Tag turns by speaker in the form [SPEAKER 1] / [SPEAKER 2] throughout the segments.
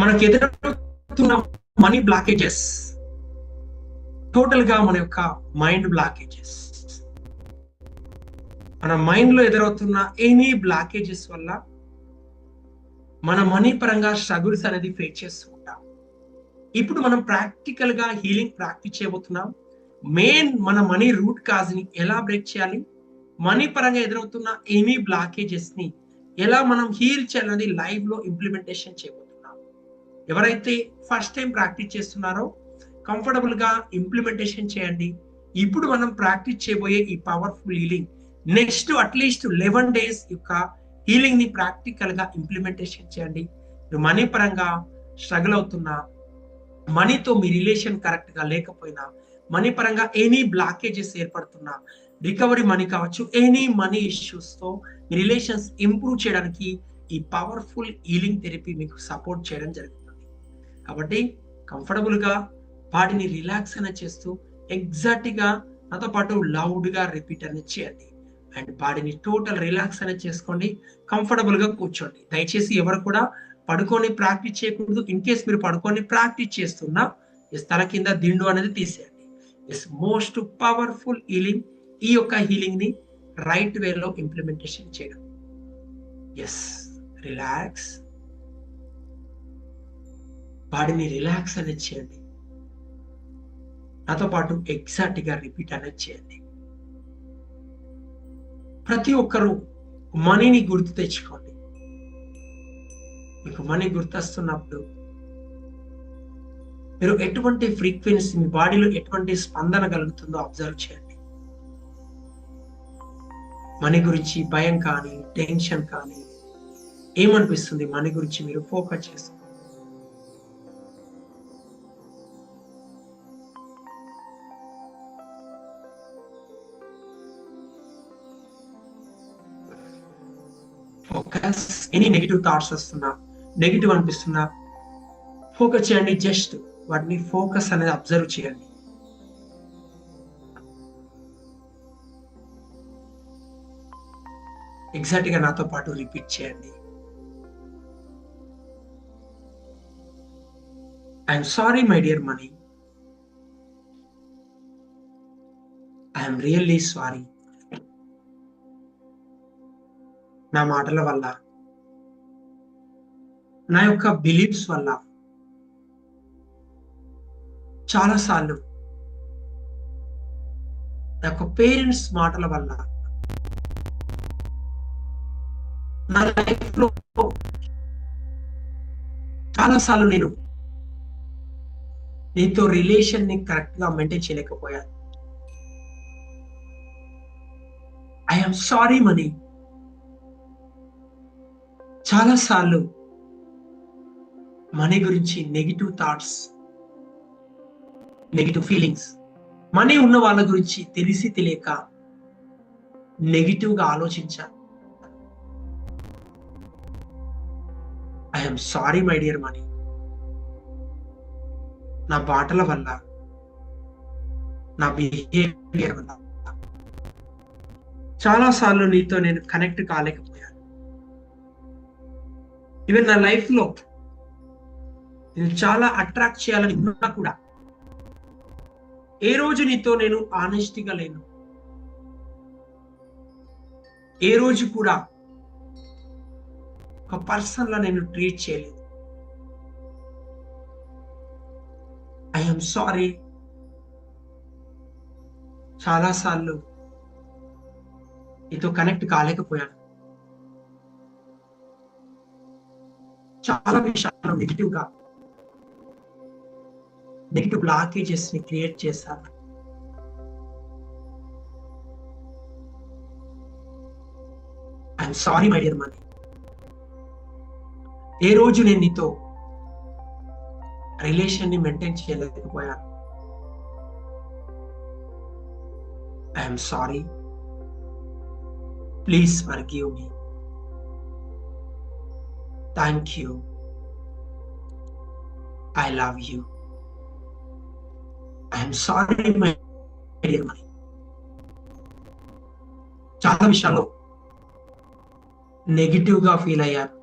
[SPEAKER 1] మనకు ఎదురవుతున్న money blockages టోటల్గా మన యొక్క మైండ్ బ్లాకేజెస్ మన మైండ్లో ఎదురవుతున్న ఎనీ బ్లాకేజెస్ వల్ల మన మనీ పరంగా స్ట్రగుల్స్ అనేది ఫేస్ చేస్తూ ఉంటాం ఇప్పుడు మనం ప్రాక్టికల్గా హీలింగ్ ప్రాక్టీస్ చేయబోతున్నాం. మెయిన్ మన మనీ రూట్ కాజ్ని ఎలా బ్రేక్ చేయాలి? మనీ పరంగా ఎదురవుతున్న ఎనీ బ్లాకేజెస్ని ఎలా మనం హీల్ చేయాలనేది లైవ్లో ఇంప్లిమెంటేషన్ చేయబోతున్నాం. ఎవరైతే ఫస్ట్ టైం ప్రాక్టీస్ చేస్తున్నారో కంఫర్టబుల్గా ఇంప్లిమెంటేషన్ చేయండి. ఇప్పుడు మనం ప్రాక్టీస్ చేయబోయే ఈ powerful healing next at least eleven days యొక్క హీలింగ్ని ప్రాక్టికల్గా ఇంప్లిమెంటేషన్ చేయండి. మనీ పరంగా స్ట్రగుల్ అవుతున్నా మనీతో మీ రిలేషన్ కరెక్ట్గా లేకపోయినా మనీ పరంగా ఎనీ బ్లాకేజెస్ ఏర్పడుతున్నా రికవరీ మనీ కావచ్చు ఎనీ మనీ ఇష్యూస్తో మీ రిలేషన్స్ ఇంప్రూవ్ చేయడానికి ఈ పవర్ఫుల్ హీలింగ్ థెరపీ మీకు సపోర్ట్ చేయడం జరుగుతుంది. కాబట్టి కంఫర్టబుల్గా బాడీని రిలాక్స్ అనేది చేస్తూ ఎగ్జాక్ట్గా నాతో పాటు లౌడ్గా రిపీట్ అనేది చేయండి. అండ్ బాడీని టోటల్ రిలాక్స్ అనేది చేసుకోండి. కంఫర్టబుల్గా కూర్చోండి. దయచేసి ఎవరు కూడా పడుకొని ప్రాక్టీస్ చేయకూడదు. ఇన్ కేస్ మీరు పడుకొని ప్రాక్టీస్ చేస్తున్నా ఎస్ తల కింద దిండు అనేది తీసేయండి. ఎస్ మోస్ట్ పవర్ఫుల్ హీలింగ్ ఈ యొక్క హీలింగ్ని రైట్ వేలో ఇంప్లిమెంటేషన్ చేయడం. Yes relax. బాడీని రిలాక్స్ అనేది చేయండి. నాతో పాటు ఎగ్జాక్ట్గా రిపీట్ అనేది చేయండి. ప్రతి ఒక్కరూ మనీని గుర్తు తెచ్చుకోండి. మీకు మనీ గుర్తొస్తున్నప్పుడు మీరు ఎటువంటి ఫ్రీక్వెన్సీ మీ బాడీలో ఎటువంటి స్పందన కలుగుతుందో అబ్జర్వ్ చేయండి. మనీ గురించి భయం కానీ టెన్షన్ కానీ ఏమనిపిస్తుంది? మనీ గురించి మీరు ఫోకస్ చేస్తారు ఎనీ నెగిటివ్ థాట్స్ వస్తున్నా నెగిటివ్ అనిపిస్తున్నా ఫోకస్ చేయండి జస్ట్ వాటిని ఫోకస్ అనేది అబ్జర్వ్ చేయండి. ఎగ్జాక్ట్గా నాతో పాటు రిపీట్ చేయండి. I'm sorry my dear money I'm really sorry నా మాటల వల్ల నా యొక్క బిలీఫ్స్ వల్ల చాలాసార్లు నా యొక్క పేరెంట్స్ మాటల వల్ల నా లైఫ్లో చాలాసార్లు నేను నీతో రిలేషన్ని కరెక్ట్గా మెయింటైన్ చేయలేకపోయాను. ఐఎమ్ సారీ మనీ చాలాసార్లు మనీ గురించి negative thoughts negative feelings money ఉన్న వాళ్ళ గురించి తెలిసి తెలియక నెగిటివ్గా ఆలోచించా. I'm sorry my dear money నా బాటల వల్ల నా బిహేవియర్ వల్ల చాలాసార్లు నీతో నేను కనెక్ట్ కాలేకపోయాను. ఈవెన్ నా లైఫ్లో నేను చాలా అట్రాక్ట్ చేయాలని ఉన్నా కూడా ఏ రోజు నీతో నేను ఆనెస్టీగా లేను? ఏ రోజు కూడా ఒక పర్సన్ లా నేను ట్రీట్ చేయలేదు. ఐఎమ్ సారీ చాలాసార్లు నీతో కనెక్ట్ కాలేకపోయాను. చాలా విషయాలు నెగిటివ్గా నెగిటివ్ బ్లాకేజెస్ని క్రియేట్ చేశాను I'm sorry my dear money ఏ రోజు నేను నీతో రిలేషన్ని మెయింటైన్ చేయలేకపోయాను I'm sorry please forgive me thank you I love you I'm sorry my dear money చాలా విషయాల్లో నెగిటివ్గా ఫీల్ అయ్యారు.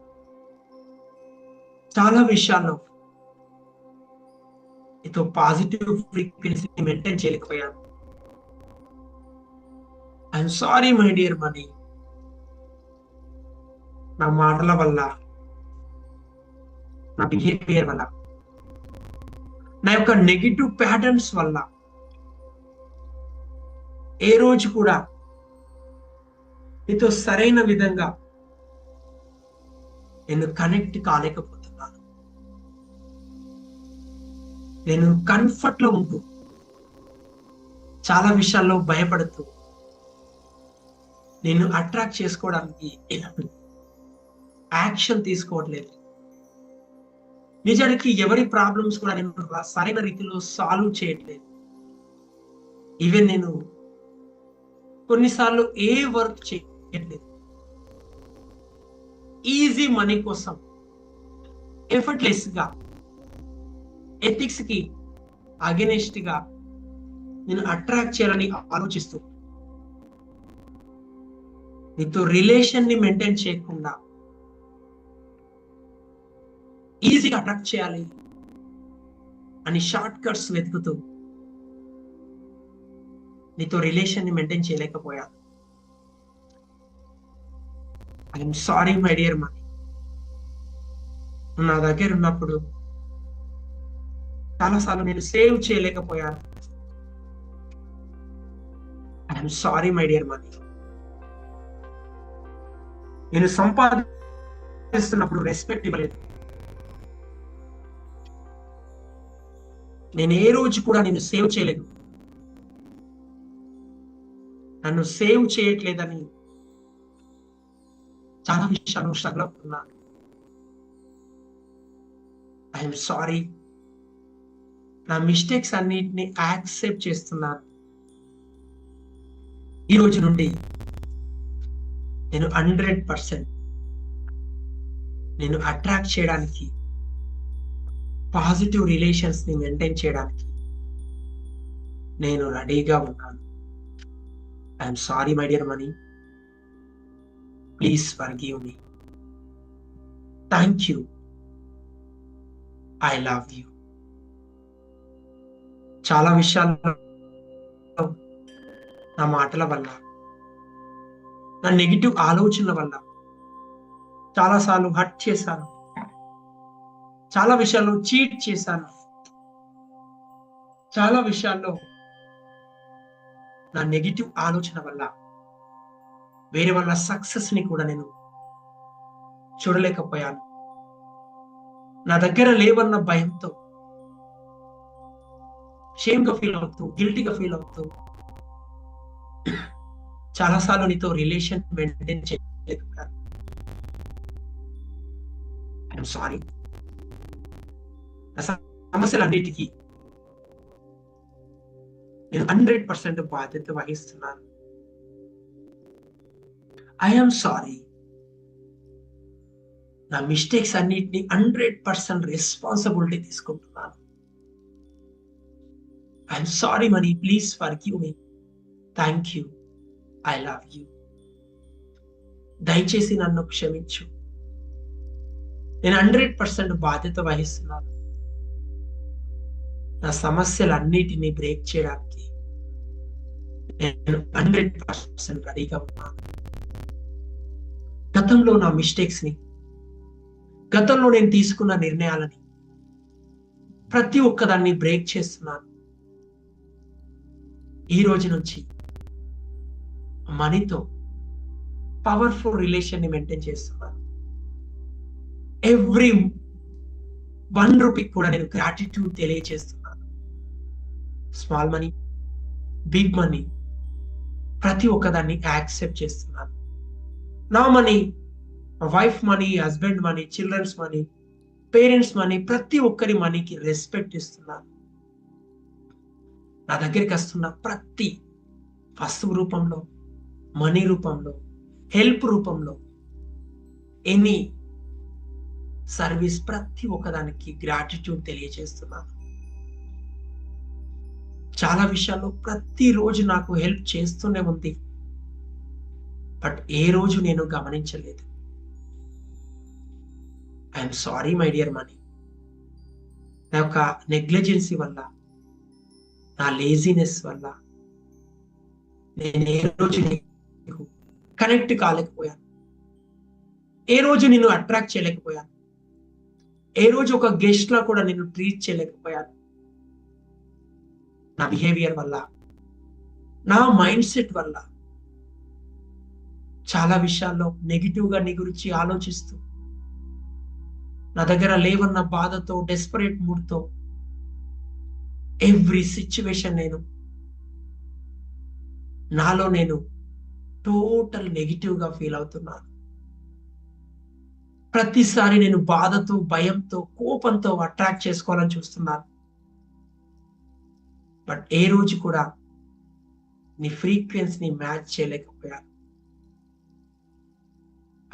[SPEAKER 1] చాలా విషయాల్లో ఇతో పాజిటివ్ ఫ్రీక్వెన్సీ మెయింటైన్ చేయలేకపోయాను I'm sorry my dear money నా మాటల వల్ల నా బిహేవియర్ వల్ల నా యొక్క నెగిటివ్ ప్యాటర్న్స్ వల్ల ఏ రోజు కూడా నీతో సరైన విధంగా నేను కనెక్ట్ కాలేకపోతున్నాను. నేను కంఫర్ట్లో ఉంటూ చాలా విషయాల్లో భయపడుతూ నేను అట్రాక్ట్ చేసుకోవడానికి యాక్షన్ తీసుకోవట్లేదు. నిజానికి ఎవరి ప్రాబ్లమ్స్ కూడా నేను సరైన రీతిలో సాల్వ్ చేయట్లేదు. ఈవెన్ నేను కొన్నిసార్లు ఏ వర్క్ చేయట్లేదు. ఈజీ మనీ కోసం ఎఫర్ట్లెస్గా ఎథిక్స్కి అగెనిస్ట్గా నేను అట్రాక్ట్ చేయాలని ఆలోచిస్తూ నీతో రిలేషన్ని మెయింటైన్ చేయకుండా ఈజీగా అట్రాక్ట్ చేయాలి అని షార్ట్ కట్స్ వెతుకుతూ నీతో రిలేషన్ని మెయింటైన్ చేయలేకపోయాను I'm sorry my dear money. నా దగ్గర ఉన్నప్పుడు చాలాసార్లు నేను సేవ్ చేయలేకపోయాను. I'm sorry my dear money. నేను సంపాదిస్తున్నప్పుడు రెస్పెక్ట్ ఇవ్వలేదు. నేను ఏ రోజు కూడా నేను సేవ్ చేయలేదు. నన్ను సేవ్ చేయట్లేదని చాలా విషయాలు స్ట్రగుల్ అవుతున్నాను ఐఎమ్ సారీ నా మిస్టేక్స్ అన్నిటిని యాక్సెప్ట్ చేస్తున్నాను ఈ రోజు నుండి నేను హండ్రెడ్ పర్సెంట్ నేను అట్రాక్ట్ చేయడానికి పాజిటివ్ రిలేషన్స్ని మెయింటైన్ చేయడానికి నేను రెడీగా ఉన్నాను. I'm sorry my dear money please forgive me thank you I love you చాలా విషయాల్లో నా మాటల వల్ల నా నెగిటివ్ ఆలోచనల వల్ల చాలాసార్లు హర్ట్ చేశాను. చాలా విషయాల్లో చీట్ చేశాను. చాలా విషయాల్లో నా నెగిటివ్ ఆలోచన వల్ల వేరే వాళ్ళ సక్సెస్ని కూడా నేను చూడలేకపోయాను. నా దగ్గర లేవన్న భయంతో షేమ్గా ఫీల్ అవుతూ గిల్టీగా ఫీల్ అవుతూ చాలాసార్లు నీతో రిలేషన్ మెయింటైన్ చేయలేకపోయాను. I'm sorry. సమస్యలన్నిటికీ నేను హండ్రెడ్ పర్సెంట్ బాధ్యత వహిస్తున్నాను ఐఎమ్ సారీ నా మిస్టేక్స్ అన్నిటిని హండ్రెడ్ పర్సెంట్ రెస్పాన్సిబిలిటీ తీసుకుంటున్నాను I'm sorry money please forgive me thank you I love you దయచేసి నన్ను క్షమించు నేను హండ్రెడ్ పర్సెంట్ బాధ్యత వహిస్తున్నాను నా సమస్యలన్నిటినీ బ్రేక్ చేయడానికి నేను హండ్రెడ్ పర్సెంట్ రెడీగా ఉన్నాను గతంలో నా మిస్టేక్స్ని గతంలో నేను తీసుకున్న నిర్ణయాలని ప్రతి ఒక్కదాన్ని బ్రేక్ చేస్తున్నాను. ఈ రోజు నుంచి మనీతో పవర్ఫుల్ రిలేషన్ని మెయింటైన్ చేస్తున్నాను. ఎవ్రీ వన్ రూపీ కూడా నేను గ్రాటిట్యూడ్ తెలియజేస్తున్నాను స్మాల్ మనీ బిగ్ మనీ ప్రతి ఒక్కదాన్ని యాక్సెప్ట్ చేస్తున్నాను. నా money wife money husband money childrens money parents money ప్రతి ఒక్కరి మనీకి రెస్పెక్ట్ ఇస్తున్నాను. నా దగ్గరికి వస్తున్న ప్రతి వస్తువు రూపంలో మనీ రూపంలో హెల్ప్ రూపంలో ఎనీ సర్వీస్ ప్రతి ఒక్కదానికి గ్రాటిట్యూడ్ తెలియజేస్తున్నాను. చాలా విషయాల్లో ప్రతిరోజు నాకు హెల్ప్ చేస్తూనే ఉంది. బట్ ఏ రోజు నేను గమనించలేదు. I'm sorry my dear money నా యొక్క నెగ్లిజెన్సీ వల్ల నా లేజినెస్ వల్ల నేను ఏ రోజు నీకు కనెక్ట్ కాలేకపోయాను. ఏ రోజు నిన్ను అట్రాక్ట్ చేయలేకపోయాను. ఏ రోజు ఒక గెస్ట్ లా కూడా నేను ట్రీట్ చేయలేకపోయాను. నా బిహేవియర్ వల్ల నా మైండ్ సెట్ వల్ల చాలా విషయాల్లో నెగిటివ్గా నీ గురించి ఆలోచిస్తూ నా దగ్గర లేవన్న బాధతో డెస్పరేట్ మూడ్తో ఎవ్రీ సిచ్యువేషన్ నేను నాలో నేను టోటల్ నెగిటివ్గా ఫీల్ అవుతున్నాను. ప్రతిసారి నేను బాధతో భయంతో కోపంతో అట్రాక్ట్ చేసుకోవాలని చూస్తున్నాను. బట్ ఏ రోజు కూడా నీ ఫ్రీక్వెన్సీని మ్యాచ్ చేయలేకపోయాను.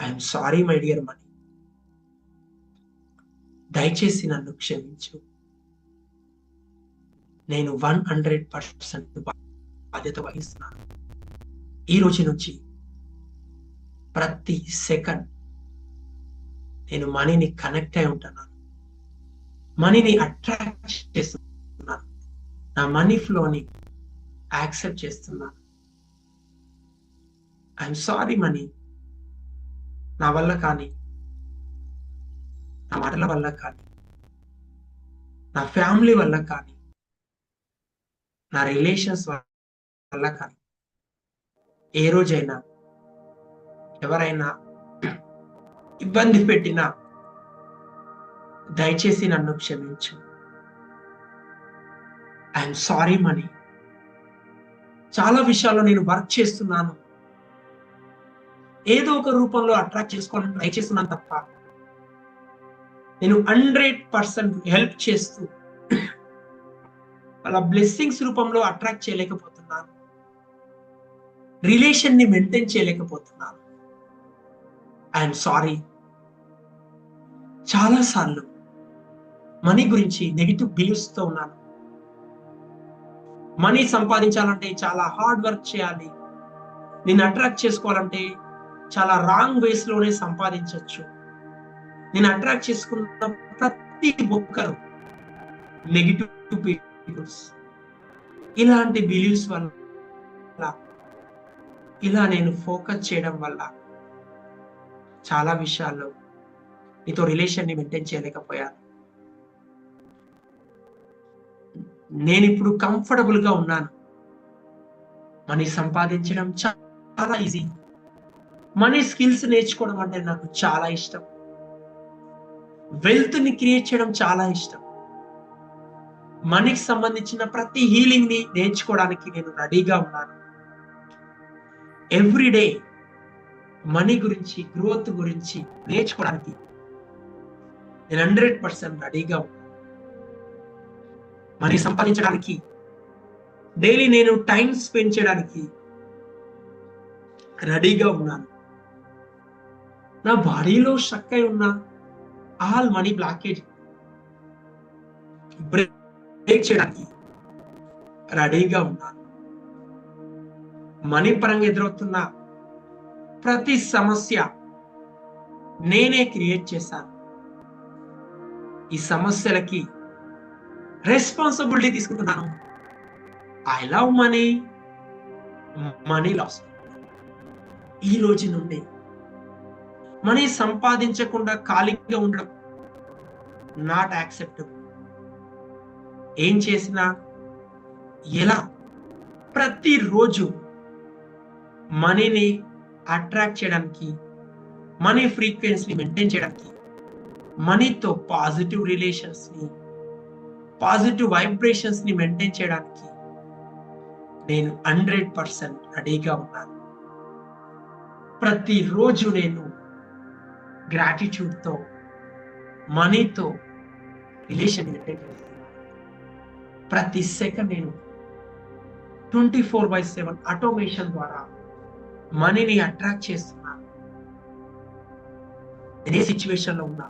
[SPEAKER 1] I'm sorry my dear money దయచేసి నన్ను క్షమించు. నేను వన్ హండ్రెడ్ పర్సెంట్ బాధ్యత వహిస్తున్నాను. ఈ రోజు నుంచి ప్రతి సెకండ్ నేను మనీని కనెక్ట్ అయి ఉంటున్నాను. మనీని అట్రాక్ట్ చేస్తున్నాను. నా మనీ ఫ్లోని యాక్సెప్ట్ చేస్తున్నా. ఐఎమ్ సారీ మనీ నా వల్ల కానీ నా మాటల వల్ల కానీ నా ఫ్యామిలీ వల్ల కానీ నా రిలేషన్స్ వల్ల కానీ ఏ రోజైనా ఎవరైనా ఇబ్బంది పెట్టినా దయచేసి నన్ను క్షమించు. I'm sorry money. చాలా విషయాల్లో నేను వర్క్ చేస్తున్నాను. ఏదో ఒక రూపంలో అట్రాక్ట్ చేసుకోవాలని ట్రై చేస్తున్నాను తప్ప నేను హండ్రెడ్ పర్సెంట్ హెల్ప్ చేస్తూ వాళ్ళ బ్లెస్సింగ్స్ రూపంలో అట్రాక్ట్ చేయలేకపోతున్నాను. రిలేషన్ని మెయింటైన్ చేయలేకపోతున్నాను. I'm sorry. చాలా సార్లు మనీ గురించి నెగిటివ్ బిలీవ్స్తో ఉన్నాను. మనీ సంపాదించాలంటే చాలా హార్డ్ వర్క్ చేయాలి. నేను అట్రాక్ట్ చేసుకోవాలంటే చాలా రాంగ్ వేస్లోనే సంపాదించవచ్చు నేను అట్రాక్ట్ చేసుకున్న ప్రతి ఒక్కరు నెగిటివ్ పీపుల్స్ ఇలాంటి బిలీవ్స్ వల్ల ఇలా నేను ఫోకస్ చేయడం వల్ల చాలా విషయాల్లో నీతో రిలేషన్ని మెయింటైన్ చేయలేకపోయాను. నేను ఇప్పుడు కంఫర్టబుల్గా ఉన్నాను. మనీ సంపాదించడం చాలా ఈజీ. మనీ స్కిల్స్ నేర్చుకోవడం అంటే నాకు చాలా ఇష్టం. వెల్త్ని క్రియేట్ చేయడం చాలా ఇష్టం. మనీకి సంబంధించిన ప్రతి హీలింగ్ని నేర్చుకోవడానికి నేను రెడీగా ఉన్నాను. ఎవ్రీడే మనీ గురించి గ్రోత్ గురించి నేర్చుకోవడానికి నేను హండ్రెడ్ పర్సెంట్ రెడీగా ఉన్నాను. మనీ సంపాదించడానికి. డైలీ నేను టైం స్పెండ్ చేయడానికి రెడీగా ఉన్నాను. నా బాడీలో షక్ అయి ఉన్న ఆల్ మనీ బ్లాకేజ్ బ్రేక్ చేయడానికి రెడీగా ఉన్నాను. మనీ పరంగా ఎదురవుతున్న ప్రతి సమస్య నేనే క్రియేట్ చేశాను. ఈ సమస్యలకి రెస్పాన్సిబిలిటీ తీసుకుంటున్నాను. I love money money loves ఈ రోజు నుండి మనీ సంపాదించకుండా ఖాళీగా ఉండడం నాట్ యాక్సెప్టబుల్ ఏం చేసినా ఎలా? ప్రతిరోజు మనీని అట్రాక్ట్ చేయడానికి మనీ ఫ్రీక్వెన్సీని మెయింటైన్ చేయడానికి మనీతో పాజిటివ్ రిలేషన్స్ని పాజిటివ్ వైబ్రేషన్స్ని మెయింటైన్ చేయడానికి నేను హండ్రెడ్ పర్సెంట్ రెడీగా ఉన్నాను. ప్రతిరోజు నేను గ్రాటిట్యూడ్తో మనీతో రిలేషన్ మెయింటైన్ ప్రతి సెకండ్ నేను twenty four by seven automation ద్వారా మనీని అట్రాక్ట్ చేస్తున్నాను. ఏ సిచ్యువేషన్లో ఉన్నా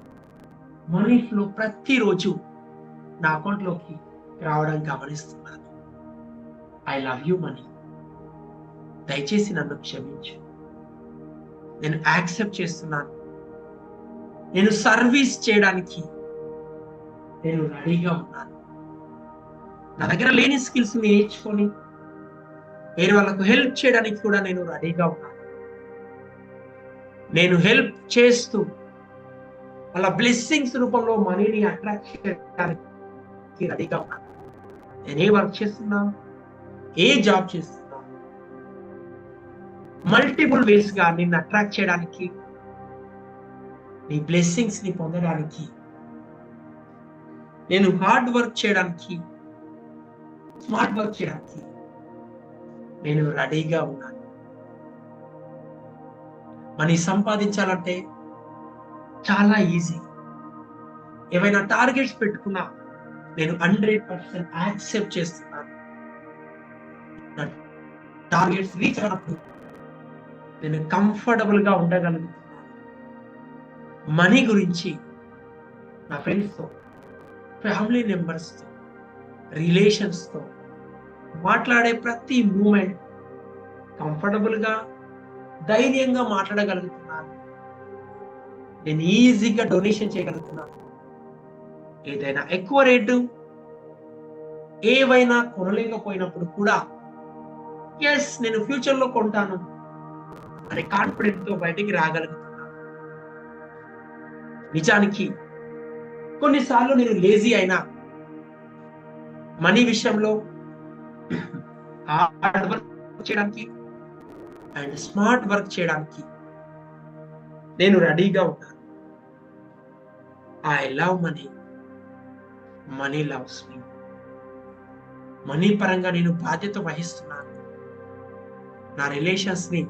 [SPEAKER 1] మనీ ఫ్లో ప్రతిరోజు నా అకౌంట్లోకి రావడం గమనిస్తున్నాను ఐ లవ్ యూ మనీ దయచేసి నన్ను క్షమించు. నేను యాక్సెప్ట్ చేస్తున్నాను. నేను సర్వీస్ చేయడానికి నేను రెడీగా ఉన్నాను. నా దగ్గర లేని స్కిల్స్ నేర్చుకొని వేరే వాళ్ళకు హెల్ప్ చేయడానికి కూడా నేను రెడీగా ఉన్నాను. నేను హెల్ప్ చేస్తూ వాళ్ళ బ్లెస్సింగ్స్ రూపంలో మనీని అట్రాక్ట్ చేయడానికి రెడీగా ఉన్నాను నేను ఏ వర్క్ చేస్తున్నా ఏ జాబ్ చేస్తున్నా మల్టిపుల్ వేస్గా నిన్ను అట్రాక్ట్ చేయడానికి నీ బ్లెస్సింగ్స్ని పొందడానికి నేను హార్డ్ వర్క్ చేయడానికి స్మార్ట్ వర్క్ చేయడానికి నేను రెడీగా ఉన్నాను మనీ సంపాదించాలంటే చాలా ఈజీ ఏమైనా టార్గెట్స్ పెట్టుకున్నా నేను హండ్రెడ్ పర్సెంట్ యాక్సెప్ట్ చేస్తున్నాను. టార్గెట్స్ రీచ్ అయినప్పుడు నేను కంఫర్టబుల్గా ఉండగలుగుతున్నాను. మనీ గురించి నా ఫ్రెండ్స్తో ఫ్యామిలీ మెంబర్స్తో రిలేషన్స్తో మాట్లాడే ప్రతి మూమెంట్ కంఫర్టబుల్గా ధైర్యంగా మాట్లాడగలుగుతున్నాను. నేను ఈజీగా డొనేషన్ చేయగలుగుతున్నాను. ఏదైనా ఎక్కువ రేటు ఏవైనా కొనలేకపోయినప్పుడు కూడా ఎస్ నేను ఫ్యూచర్లో కొంటాను అనే కాన్ఫిడెంట్తో బయటికి రాగలుగుతున్నాను నిజానికి కొన్నిసార్లు నేను లేజీ అయినా మనీ విషయంలో హార్డ్ వర్క్ చేయడానికి అండ్ స్మార్ట్ వర్క్ చేయడానికి నేను రెడీగా ఉన్నాను. I love money money loves me money పరంగా నేను బాధ్యత వహిస్తున్నాను. నా రిలేషన్స్ని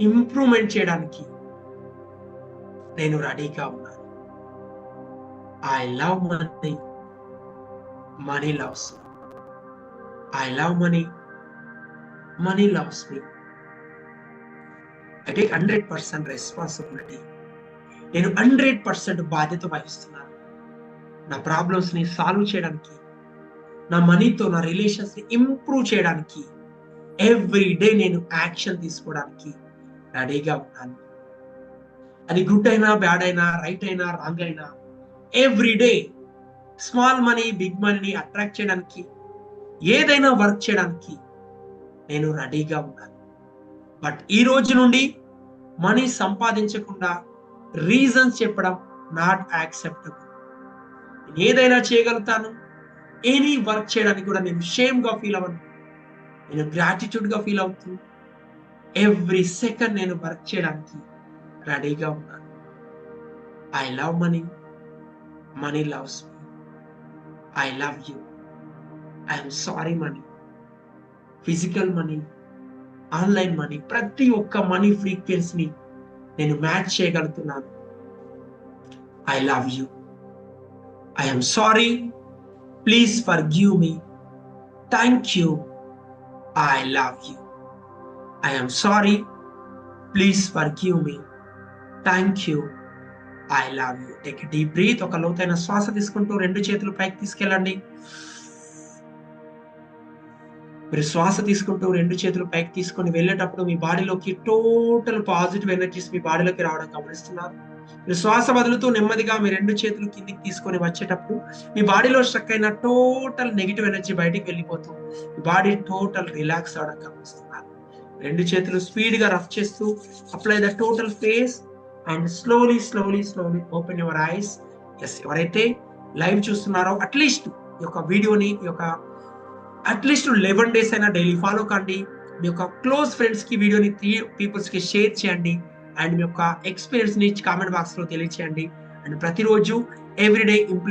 [SPEAKER 1] ఇంప్రూవ్మెంట్ చేయడానికి నేను రెడీగా ఉన్నాను. I love money money loves. I love money money loves me I take hundred percent responsibility. నేను హండ్రెడ్ పర్సెంట్ బాధ్యత వహిస్తున్నాను. నా ప్రాబ్లమ్స్ని సాల్వ్ చేయడానికి నా మనీతో నా రిలేషన్స్ని ఇంప్రూవ్ చేయడానికి ఎవ్రీ డే నేను యాక్షన్ తీసుకోవడానికి రెడీగా ఉన్నాను అది గుడ్ అయినా బ్యాడ్ అయినా రైట్ అయినా రాంగ్ అయినా every day small money big మనీని అట్రాక్ట్ చేయడానికి ఏదైనా వర్క్ చేయడానికి నేను రెడీగా ఉన్నాను బట్ ఈ రోజు నుండి మనీ సంపాదించకుండా రీజన్స్ చెప్పడం నాట్ యాక్సెప్టబుల్ ఏదైనా చేయగలుగుతాను. ఎనీ వర్క్ చేయడానికి కూడా నేను షేమ్గా ఫీల్ అవ్వను. నేను గ్రాటిట్యూడ్గా ఫీల్ అవుతూ ఎవ్రీ సెకండ్ నేను వర్క్ చేయడానికి రెడీగా ఉన్నాను. I love money money loves me I love you I'm sorry money physical money online money ప్రతి ఒక్క మనీ ఫ్రీక్వెన్సీని నేను మ్యాచ్ చేయగలుగుతున్నాను. I love you I'm sorry please forgive me thank you I love you I'm sorry please forgive me thank you I love you take deep breath ఒక లోతైన శ్వాస తీసుకుంటూ రెండు చేతులు పైకి తీసుకెళ్ళండి. మీరు శ్వాస తీసుకుంటూ రెండు చేతులు పైకి తీసుకొని వెళ్ళేటప్పుడు మీ బాడీలోకి టోటల్ పాజిటివ్ ఎనర్జీస్ మీ బాడీలోకి రావడం గమనిస్తున్నారు. మీరు శ్వాస వదులుతూ నెమ్మదిగా మీ రెండు చేతులు కిందికి తీసుకొని వచ్చేటప్పుడు మీ బాడీలో స్ట్రక్ అయిన టోటల్ నెగిటివ్ ఎనర్జీ బయటికి వెళ్ళిపోతూ మీ బాడీ టోటల్ రిలాక్స్ అవడం గమనిస్తున్నారు. రెండు చేతులు స్పీడ్గా రఫ్ చేస్తూ apply the total face and slowly slowly slowly open your eyes yes ఎవరైతే లైవ్ చూస్తున్నారో అట్లీస్ట్ ఈ యొక్క వీడియోని ఈ యొక్క అట్లీస్ట్ లెవెన్ డేస్ అయినా డైలీ ఫాలో కండి. మీ యొక్క క్లోజ్ ఫ్రెండ్స్కి వీడియోని త్రీ పీపుల్స్కి షేర్ చేయండి. అండ్ మీ యొక్క ఎక్స్పీరియన్స్ని కామెంట్ బాక్స్లో తెలియచేయండి. అండ్ ప్రతిరోజు ఎవ్రీడే ఇంప్లిమెంట్